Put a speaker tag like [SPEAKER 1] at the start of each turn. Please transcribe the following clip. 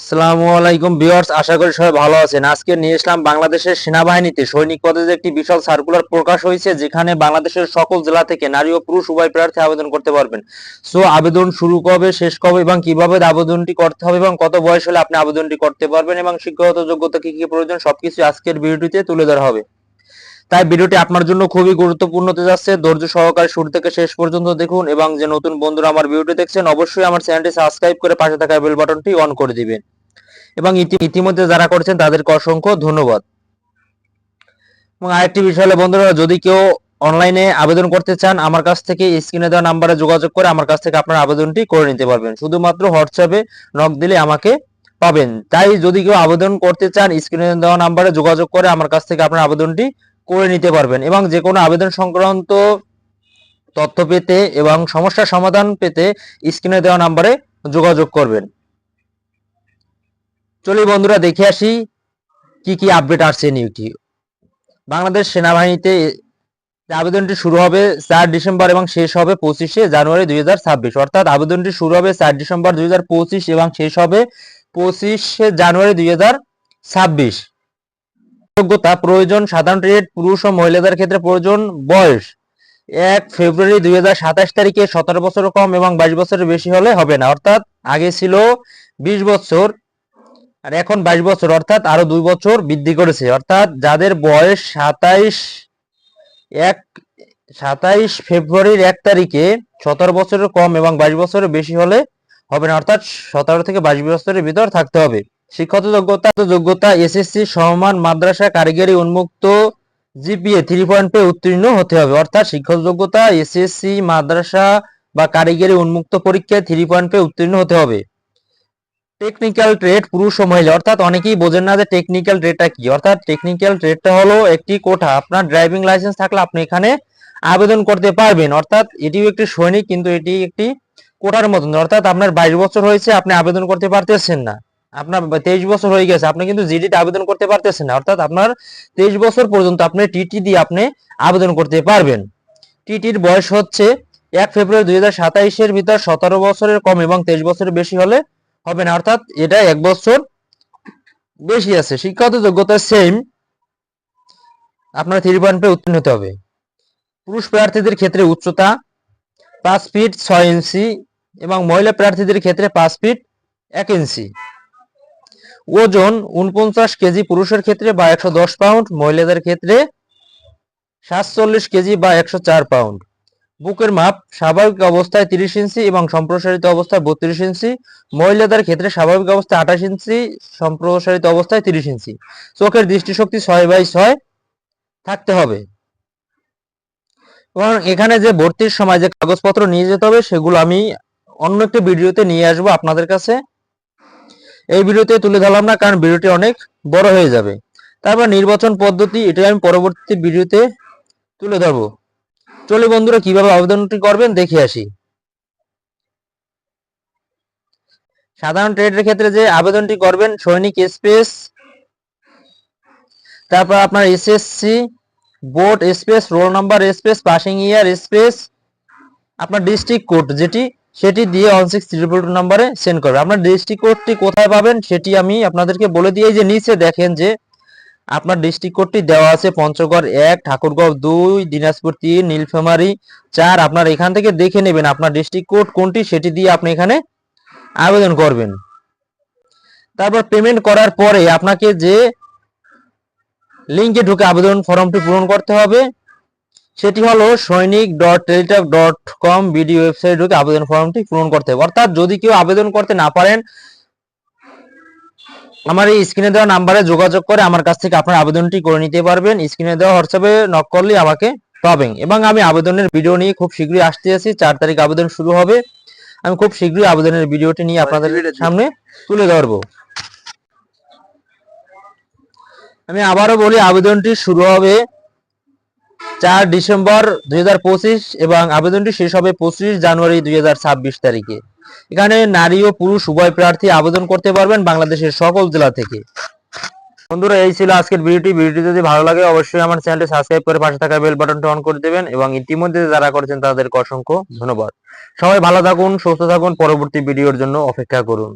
[SPEAKER 1] আসসালামু আলাইকুম ভিউয়ার্স, আশা করি সবাই ভালো আছেন। আজকে নিয়ে এসলাম বাংলাদেশের সেনাবাহিনীতে সৈনিক পদে একটি বিশাল সার্কুলার প্রকাশ হয়েছে, যেখানে বাংলাদেশের সকল জেলা থেকে নারী ও পুরুষ উভয় প্রার্থী আবেদন করতে পারবেন। সো, আবেদন শুরু কবে, শেষ কবে, এবং কীভাবে আবেদনটি করতে হবে, এবং কত বয়স হলে আপনি আবেদনটি করতে পারবেন, এবং শিক্ষাগত যোগ্যতা কি কি প্রয়োজন, সবকিছু আজকের ভিডিওটিতে তুলে ধরা হবে। তাই ভিডিওটি আপনার জন্য খুবই গুরুত্বপূর্ণ হতে যাচ্ছে। ধৈর্য সহকারে শুরু থেকে শেষ পর্যন্ত দেখুন এবং যে নতুন বন্ধুরা আমার ভিডিওটি দেখছেন, অবশ্যই আমার চ্যানেলটি সাবস্ক্রাইব করে পাশে থাকা বেল বাটনটি অন করে দিবেন। এবং ইতিমধ্যে যারা করেছেন, তাদেরকে অসংখ্য ধন্যবাদ। এবং আরেকটি বিষয় হলো, বন্ধুরা, যদি কেউ অনলাইনে আবেদন করতে চান, আমার কাছ থেকে স্ক্রিনে দেওয়া নাম্বারে যোগাযোগ করে আমার কাছ থেকে আপনার আবেদনটি করে নিতে পারবেন। শুধুমাত্র হোয়াটসঅ্যাপে নক দিলে আমাকে পাবেন। তাই যদি কেউ আবেদন করতে চান স্ক্রিনে দেওয়া নাম্বারে যোগাযোগ করে আমার কাছ থেকে আপনার আবেদনটি করে নিতে পারবেন এবং যে কোনো আবেদন সংক্রান্ত তথ্য পেতে এবং সমস্যার সমাধান পেতে স্ক্রিনে দেওয়া নাম্বারে যোগাযোগ করবেন। চলি বন্ধুরা, দেখে আসি কি কি আপডেট আসছে নিউটি বাংলাদেশ সেনাবাহিনীতে আবেদনটি শুরু হবে চার ডিসেম্বর এবং শেষ হবে পঁচিশে জানুয়ারি দুই হাজার ছাব্বিশ। অর্থাৎ আবেদনটি শুরু হবে চার ডিসেম্বর দুই হাজার পঁচিশ এবং শেষ হবে পঁচিশে জানুয়ারি দুই হাজার ছাব্বিশ। যোগ্যতা প্রয়োজন সাধারণ রেট পুরুষ ও মহিলাদের ক্ষেত্রে প্রয়োজন বয়স। এক ফেব্রুয়ারি দুই সাতাশ তারিখে সতেরো বছর কম এবং বাইশ বছরের বেশি হলে হবে না। অর্থাৎ আগে ছিল বিশ বছর, আর এখন বাইশ বছর, অর্থাৎ আরও দুই বছর বৃদ্ধি করেছে। অর্থাৎ যাদের বয়স সাতাইশ, এক, সাতাইশ ফেব্রুয়ারির এক তারিখে সতেরো বছরের কম এবং বাইশ বছরের বেশি হলে হবে না। অর্থাৎ সতেরো থেকে বাইশ বছরের ভিতর থাকতে হবে। শিক্ষাগত যোগ্যতা যোগ্যতা এসএসসি সমমান, মাদ্রাসা, কারিগরি উন্মুক্ত জিপিএ থ্রি পয়েন্ট পে উত্তীর্ণ হতে হবে। অর্থাৎ শিক্ষাগত যোগ্যতা এসএসসি মাদ্রাসা বা কারিগরি উন্মুক্ত পরীক্ষায় থ্রি পয়েন্ট পে উত্তীর্ণ হতে হবে। টেকনিক্যাল ট্রেড পুরুষ ও মহিলা। অর্থাৎ অনেকেই বোঝেন না যে টেকনিক্যাল ট্রেডটা কি। অর্থাৎ টেকনিক্যাল ট্রেডটা হলো একটি কোঠা। আপনার ড্রাইভিং লাইসেন্স থাকলে আপনি এখানে আবেদন করতে পারবেন। অর্থাৎ এটিও একটি সৈনিক, কিন্তু এটি একটি কোটার মতন। অর্থাৎ আপনার বাইশ বছর হয়েছে, আপনি আবেদন করতে পারতেছেন না। আপনার তেইশ বছর হয়ে গেছে, আপনি কিন্তু জিডিতে আবেদন করতে পারতেছেন না। অর্থাৎ আপনার তেইশ বছর পর্যন্ত আপনি টিটি দিয়ে আপনি আবেদন করতে পারবেন। টিটির বয়স হচ্ছে এক ফেব্রুয়ারি দুই হাজার সাতাইশের ভিতর সতেরো বছরের কম এবং তেইশ বছরের বেশি হলে হবে না। অর্থাৎ এটা এক বছর বেশি আছে। শিক্ষাগত যোগ্যতা সেম আপনার থ্রি পয়েন্ট পে উত্তীর্ণ হতে হবে। পুরুষ প্রার্থীদের ক্ষেত্রে উচ্চতা পাঁচ ফিট ছয় ইঞ্চি এবং মহিলা প্রার্থীদের ক্ষেত্রে পাঁচ ফিট এক ইঞ্চি। ওজন উনপঞ্চাশ কেজি পুরুষের ক্ষেত্রে বা একশো দশ পাউন্ড, মহিলাদের ক্ষেত্রে সাতচল্লিশ কেজি বা একশো চার পাউন্ড। বুকের মাপ স্বাভাবিক অবস্থায় তিরিশ ইঞ্চি এবং সম্প্রসারিত অবস্থায় বত্রিশ ইঞ্চি। মহিলাদের ক্ষেত্রে স্বাভাবিক অবস্থায় আঠাশ ইঞ্চি, সম্প্রসারিত অবস্থায় তিরিশ ইঞ্চি। চোখের দৃষ্টিশক্তি ছয় বাই ছয় থাকতে হবে। এবং এখানে যে ভর্তির সময় যে কাগজপত্র নিয়ে যেতে হবে, সেগুলো আমি অন্য একটি ভিডিওতে নিয়ে আসব আপনাদের কাছে। এই ভিডিওতে তুলে ধরলাম না, কারণ ভিডিওটি অনেক বড় হয়ে যাবে। তারপর নির্বাচন পদ্ধতি এটা আমি পরবর্তী ভিডিওতে তুলে ধরবো। চলে বন্ধুরা, কীভাবে আবেদনটি করবেন দেখে আসি। সাধারণ ট্রেডের ক্ষেত্রে যে আবেদনটি করবেন, সৈনিক স্পেস, তারপর আপনার SSC board space, roll number space, passing year space, আপনার ডিস্ট্রিক্ট কোড, যেটি সেটি দিয়ে ওয়ান সিক্স ট্রিপল টু নাম্বারে সেন্ড করবে। আপনার ডিস্ট্রিক্ট কোডটি কোথায় পাবেন সেটি আমি আপনাদেরকে বলে দিয়ে যে নিচে দেখেন যে আপনার ডিস্ট্রিক্ট কোডটি দেওয়া আছে পঞ্চগড় এক, ঠাকুরগাঁও দুই, দিনাজপুর তিন, নীলফামারী চার। আপনার এখান থেকে দেখে নেবেন আপনার ডিস্ট্রিক্ট কোড কোনটি সেটি দিয়ে আপনি এখানে আবেদন করবেন। তারপর পেমেন্ট করার পরে আপনাকে যে লিঙ্কে ঢুকে আবেদন ফর্মটি পূরণ করতে হবে। সেটি হলো Sainik dot Teletalk dot com BD website ঢুকে আবেদন ফর্মটি পূরণ করতে হবে। অর্থাৎ যদি কেউ আবেদন করতে না পারেন আমার এই স্ক্রিনে দেওয়া নাম্বারে যোগাযোগ করে আমার কাছ থেকে আপনার আবেদনটি করে নিতে পারবেন। স্ক্রিনে দেওয়া হোয়াটসঅ্যাপে নক করলে আমাকে পাবেন এবং আমি আবেদনের ভিডিও নিয়ে খুব শীঘ্রই আসতে আছি চার তারিখ আবেদন শুরু হবে। আমি খুব শীঘ্রই আবেদনের ভিডিওটি নিয়ে আপনাদের সামনে তুলে ধরবো। আমি আবারও বলি আবেদনটি শুরু হবে চার ডিসেম্বর দুই হাজার পঁচিশ এবং আবেদনটি শেষ হবে পঁচিশ জানুয়ারি দুই হাজার ছাব্বিশ তারিখে। এখানে নারী ও পুরুষ উভয় প্রার্থী আবেদন করতে পারবেন বাংলাদেশের সকল জেলা থেকে। বন্ধুরা, এই ছিল আজকের ভিডিওটি। ভিডিওটি যদি ভালো লাগে, অবশ্যই আমার চ্যানেলটি সাবস্ক্রাইব করে পাশে থাকা বেল বাটনটি অন করে দেবেন এবং ইতিমধ্যে যারা করেছেন তাদেরকে অসংখ্য ধন্যবাদ। সবাই ভালো থাকুন, সুস্থ থাকুন। পরবর্তী ভিডিওর জন্য অপেক্ষা করুন।